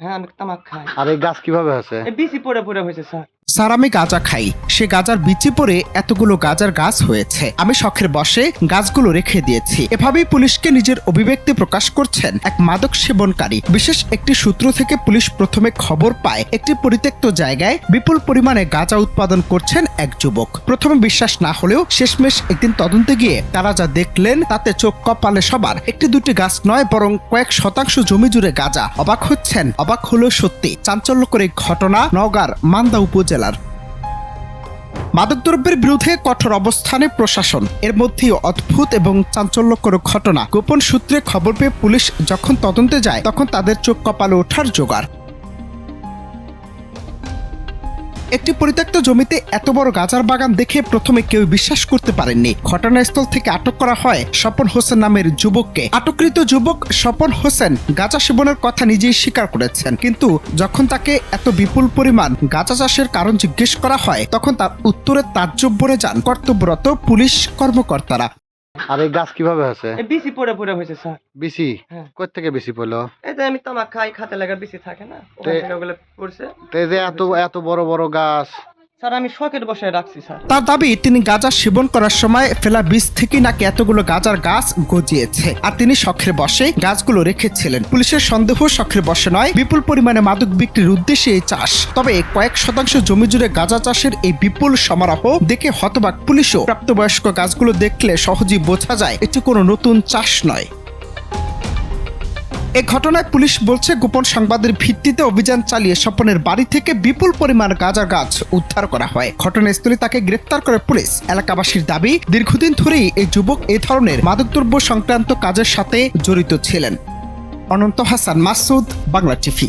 হ্যাঁ আমি তামাক খাই। আর এই গাছ কীভাবে হয়েছে এই বিসি পড়ে পড়ে হয়েছে স্যার। স্যার, আমি গাঁজা খাই। সে গাজার বিচি পরে এতগুলো গাজার গাছ হয়েছে। আমি শখের বসে গাছগুলো রেখে দিয়েছি। এভাবেই পুলিশকে নিজের অভিব্যক্তি প্রকাশ করছেন এক মাদক সেবনকারী। বিশেষ একটি সূত্র থেকে পুলিশ প্রথমে খবর পায়, একটি পরিত্যক্ত জায়গায় বিপুল পরিমাণে গাঁজা উৎপাদন করছেন এক যুবক। প্রথমে বিশ্বাস না হলেও শেষমেশ একদিন তদন্তে গিয়ে তারা যা দেখলেন তাতে চোখ কপালে সবার। একটি দুটি গাছ নয়, বরং কয়েক শতাংশ জমি জুড়ে গাঁজা। অবাক হচ্ছেন। অবাক হলেও সত্যি। চাঞ্চল্যকর এই ঘটনা নওগাঁর মান্দা উপজেলার মাদকদ্রব্যের বিরুদ্ধে কঠোর অবস্থানে প্রশাসন। এর মধ্যেই অদ্ভুত এবং চাঞ্চল্যকর ঘটনা। গোপন সূত্রে খবর পেয়ে পুলিশ যখন তদন্তে যায়, তখন তাদের চোখ কপালে ওঠার জোগাড়। একটি পরিত্যক্ত জমিতে এত বড় গাজার বাগান দেখে প্রথমে কেউ বিশ্বাস করতে পারেননি। ঘটনাস্থল থেকে আটক করা হয় স্বপন হোসেন নামের যুবককে। আটককৃত যুবক স্বপন হোসেন গাঁজা সেবনের কথা নিজেই স্বীকার করেছেন। কিন্তু যখন তাকে এত বিপুল পরিমাণ গাঁজা চাষের কারণ জিজ্ঞেস করা হয়, তখন তার উত্তরে তাজ্জব যান কর্তব্যরত পুলিশ কর্মকর্তারা। আর এই গাছ কীভাবে আছে? এই বিসি পড়ে পড়ে হয়েছে স্যার। বিসি হ্যাঁ। কোথা থেকে বিসি পড়ল? এই যে আমি তামাক খাই খাতে লাগা বিসি থাকে না ওগুলো পড়ছে। তো এই যে এত এত বড় বড় গাছ স্যার, আমি শখের বসে রাখছি, স্যার। তার দাবি, তিনি গাঁজা সেবন করার সময় ফেলা বীজ থেকে নাকি এতগুলো গাঁজার গাছ গজিয়েছে। আর তিনি শখের বসে গাছগুলো রেখেছিলেন। পুলিশের সন্দেহ শখের বসে নয়, বিপুল পরিমাণে মাদক বিক্রির উদ্দেশ্যে এই চাষ। তবে কয়েক শতাংশ জমি জুড়ে গাঁজা চাষের এই বিপুল সমারোহ দেখে হতবাক পুলিশও প্রাপ্তবয়স্ক গাছগুলো দেখলে সহজেই বোঝা যায়, এটি কোনো নতুন চাষ নয়। এ ঘটনায় পুলিশ বলছে, গোপন সংবাদের ভিত্তিতে অভিযান চালিয়ে স্বপনের বাড়ি থেকে বিপুল পরিমাণ গাঁজা গাছ উদ্ধার করা হয়। ঘটনাস্থলে তাকে গ্রেপ্তার করে পুলিশ। এলাকাবাসীর দাবি, দীর্ঘদিন ধরেই এই যুবক এ ধরনের মাদকদ্রব্য সংক্রান্ত কাজের সাথে জড়িত ছিলেন। অনন্ত হাসান মাসুদ, বাংলা টিভি।